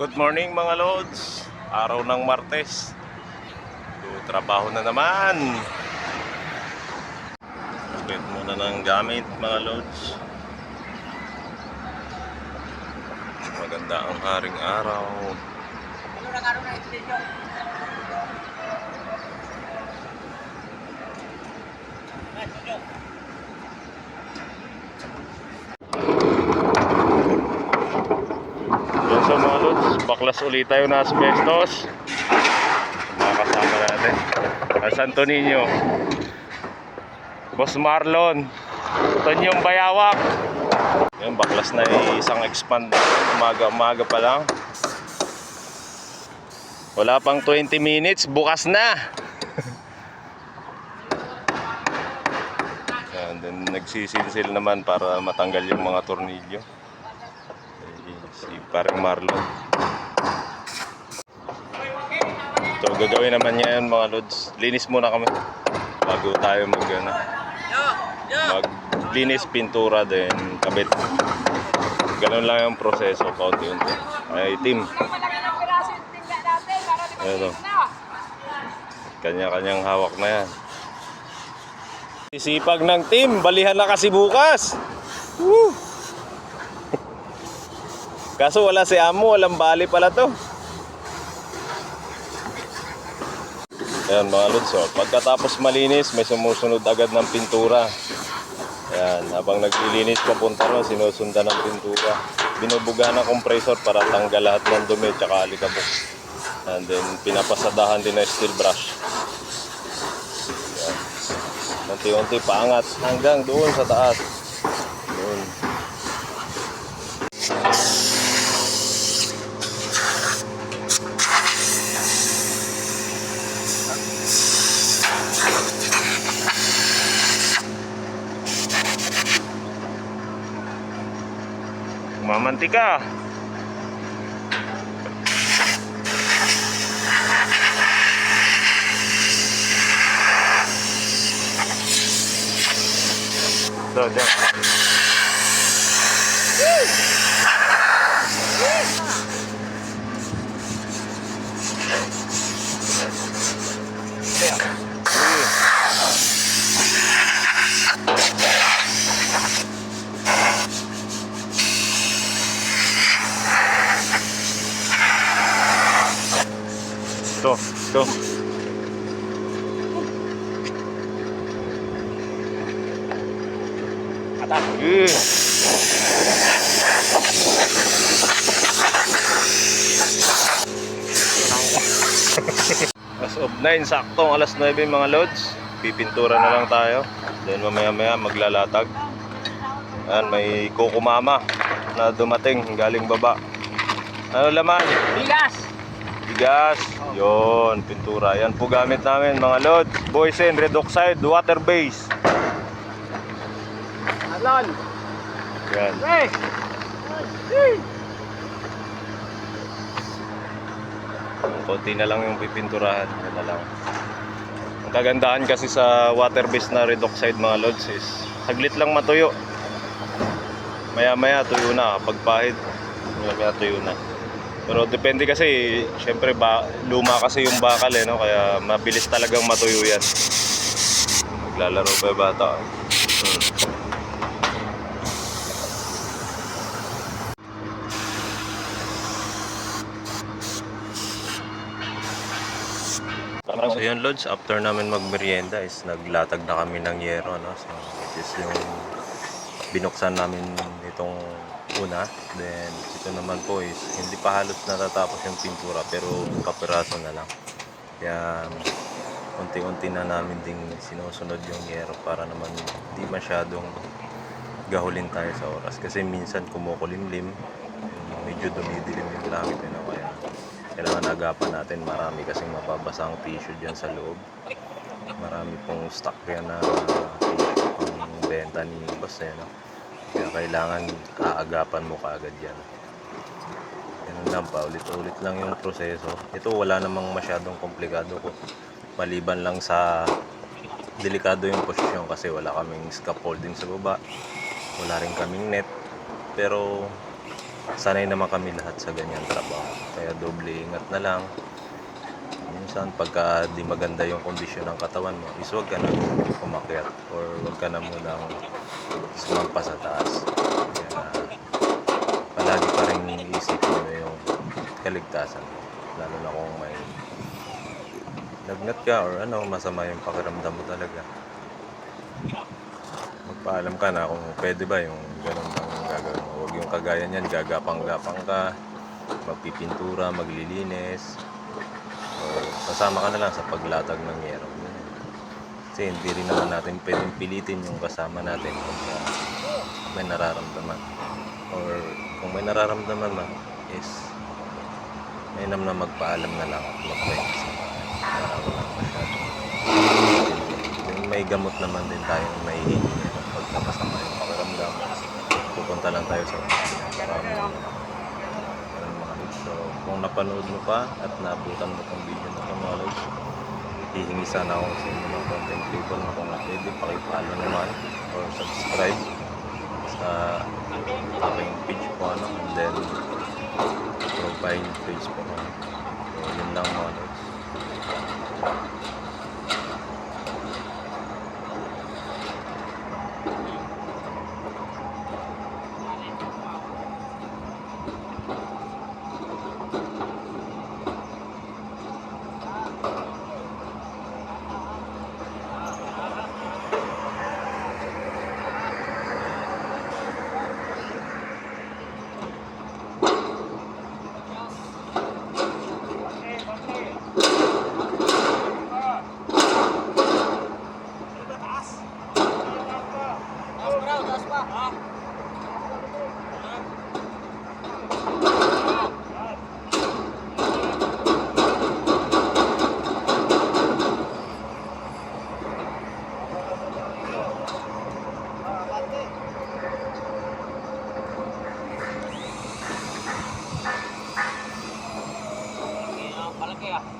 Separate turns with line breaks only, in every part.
Good morning mga lods. Araw ng Martes. So, trabaho na naman. Update muna ng gamit mga lods. Maganda ang haring araw.
Ano nang araw na extension?
Yan sa mga lods. Baklas ulit tayo na asbestos. Mga kasama natin. Ang Santo Niño. Boss Marlon. Tonyong Bayawak. Yan, baklas na yung isang expand. Umaga-umaga pa lang. Wala pang 20 minutes, bukas na. Yan, then nagsisilsil naman para matanggal yung mga tornilyo. Eh, Si parang Marlon. So gagawin naman niya yun mga lods. Linis muna kami. Bago tayo mag ano, maglinis pintura din kabit. Ganun lang yung proseso kaunti-unti. Ay team.
Na.
Kanya-kanyang hawak na yan. Sisipag ng team, balihan na kasi bukas. Woo! Kaso wala si Amo, walang bali pala to. Ayan mga lods, oh. pagkatapos malinis, may sumusunod agad ng pintura. Ayan, habang naglilinis papunta ron, sinusundan ng pintura. Binubuga ng compressor para tanggal lahat ng dumi at alikabok. And then pinapasadahan din ng steel brush. Yan. Unti-unti paangat hanggang doon sa taas. Doon. Mamantika. So, ito.
Atak.
Yeah. Alas of 9, saktong alas 9 mga lods. Pipintura na lang tayo. Then mamaya maya maglalatag. Ayan, may kukumama na dumating galing baba. Ano laman?
Bigas!
Bigas. Yon, pintura. Yan po gamit namin mga lods. Boysen, red oxide, water base.
Alon!
Yan.
Hey!
Konti na lang yung pipinturahan. Yan na lang. Ang kagandahan kasi sa water based na red oxide mga lods is saglit lang matuyo. Maya maya tuyo na. Pag pahid, maya maya tuyo na. Pero depende kasi, syempre ba, luma kasi yung bakal eh, no? kaya mabilis talagang matuyo yan. Maglalaro pa yung bata. Hmm. So yun Lods, after namin magmerienda is naglatag na kami ng yero no? So which is yung binuksan namin itong una. Then ito naman po is hindi pa halos natatapos yung pintura pero kapiraso na lang. Kaya unti-unti na namin ding sinusunod yung yero para naman hindi masyadong gahulin tayo sa oras. Kasi minsan kumukulimlim, medyo dumidilim yung langit. You know? Kaya kailangan agapan natin marami kasing mababasa ang tissue dyan sa loob marami pong stock yan na tissue pang benta ni boss eh, no? Kaya kailangan aagapan mo kaagad yan. Ganun lang pa ulit-ulit lang yung proseso. Ito wala namang masyadong komplikado ko. Maliban lang sa delikado yung posisyon kasi wala kaming scaffolding sa baba. Wala rin kaming net. Pero sanay naman kami lahat sa ganyan trabaho. Kaya doble ingat na lang. Minsan pagka di maganda yung kondisyon ng katawan mo, is huwag ka na umakyat or huwag ka na munang sumampa sa taas. Kaya palagi pa rin iisipin mo yung kaligtasan mo. Lalo na kung may lagnat ka or ano, masama yung pakiramdam mo talaga. Magpaalam ka na kung pwede ba yung ganun lang gagawin mo. Huwag yung kagaya niyan, gagapang-gapang ka, magpipintura, maglilinis, or kasama ka na lang sa paglatag ng yero. Kasi hindi rin naman natin pwedeng pilitin yung kasama natin kung may nararamdaman. Or kung may nararamdaman man is may nam na magpaalam na lang at magpahinga sa may gamot naman din tayong naihingi pag napasama yung pakiramdam. Pupunta lang tayo sa mga. So, kung napanood mo pa at naabutan mo tong video na ito mga lods, hihingi sana ako sa inyo mga content creator na kung pwede pakipalo naman or subscribe sa aking page po ano and then profile page po ano. So, yun lang mga lods.
거야.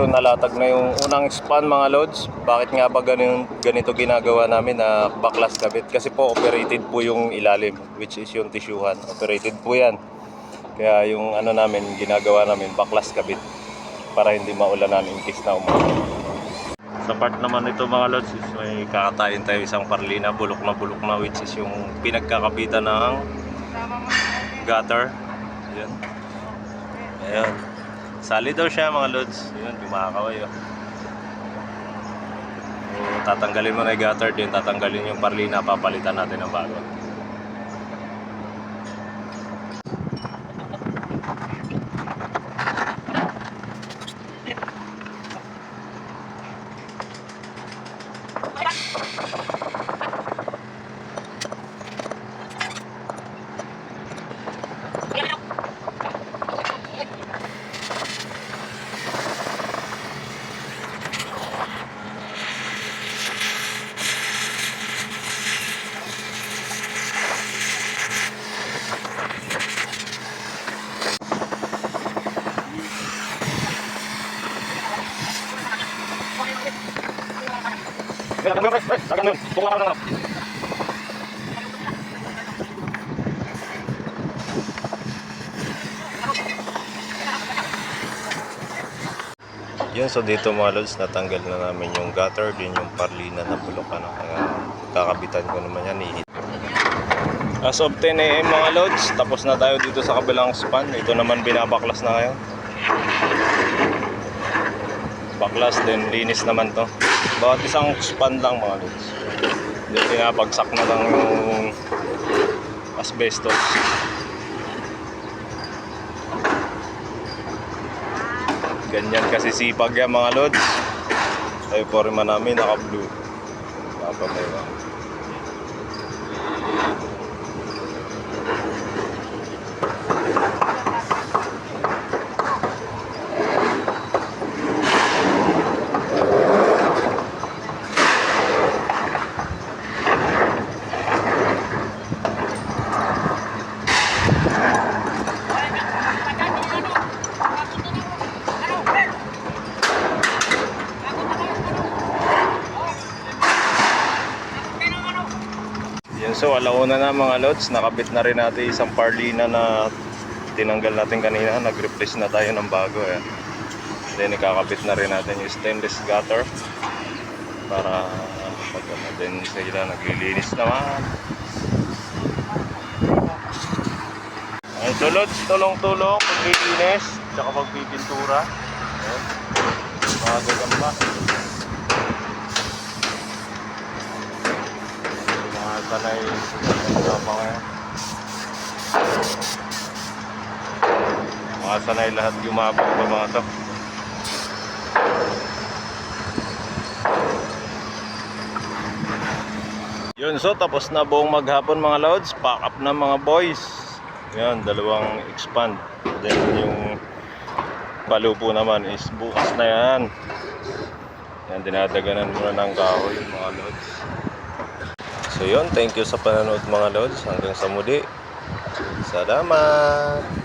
So nalatag na yung unang span mga loads. Bakit nga ba ganito, ganito ginagawa namin na baklas kabit? Kasi po operated po yung ilalim which is yung tisyuhan. Operated po yan. Kaya yung ano namin ginagawa namin baklas kabit para hindi maulanan in case na umulan. Sa part naman nito mga lods is may kakatayin tayo isang parlina bulok na bulok na which is yung pinagkakapitan ng gutter. Yan. Ayan. Solid daw siya mga lods. Yun, kumakaway oh. So, tatanggalin mo na yung gutter din, tatanggalin yung parlina, papalitan natin ng bago. Yun, so dito mga lods, natanggal na namin yung gutter, din yung parlina na bulok, ano, kaya kakabitan ko naman yan, ihit. As of 10 a.m. mga lods, tapos na tayo dito sa kabilang span. Ito naman binabaklas na ngayon. Baklas, then linis naman to. Bawat isang span lang mga lods. Then pinapagsak na lang yung asbestos. Ganyan kasi sipag yan mga lods. Tayo po rin man namin naka-blue. Napamaya. Yan so, alauna na mga lods. Nakabit na rin natin isang parlina na tinanggal natin kanina. Nag-replace na tayo ng bago. Eh. Then, ikakabit na rin natin yung stainless gutter. Para pag ano din sila naglilinis naman. Ay, so lods, tulong-tulong, paglilinis, tsaka pagpipintura. Ayan. Mga gagamba. Mga sanay sa mga mga lahat gumapang pa mga to yun so tapos na buong maghapon mga loads pack up na mga boys. Yan dalawang expand. Then yung palupo naman is bukas na yan. Yan dinadaganan muna ng kahoy mga loads So yun, thank you sa panonood mga lods. Hanggang sa muli. Salamat!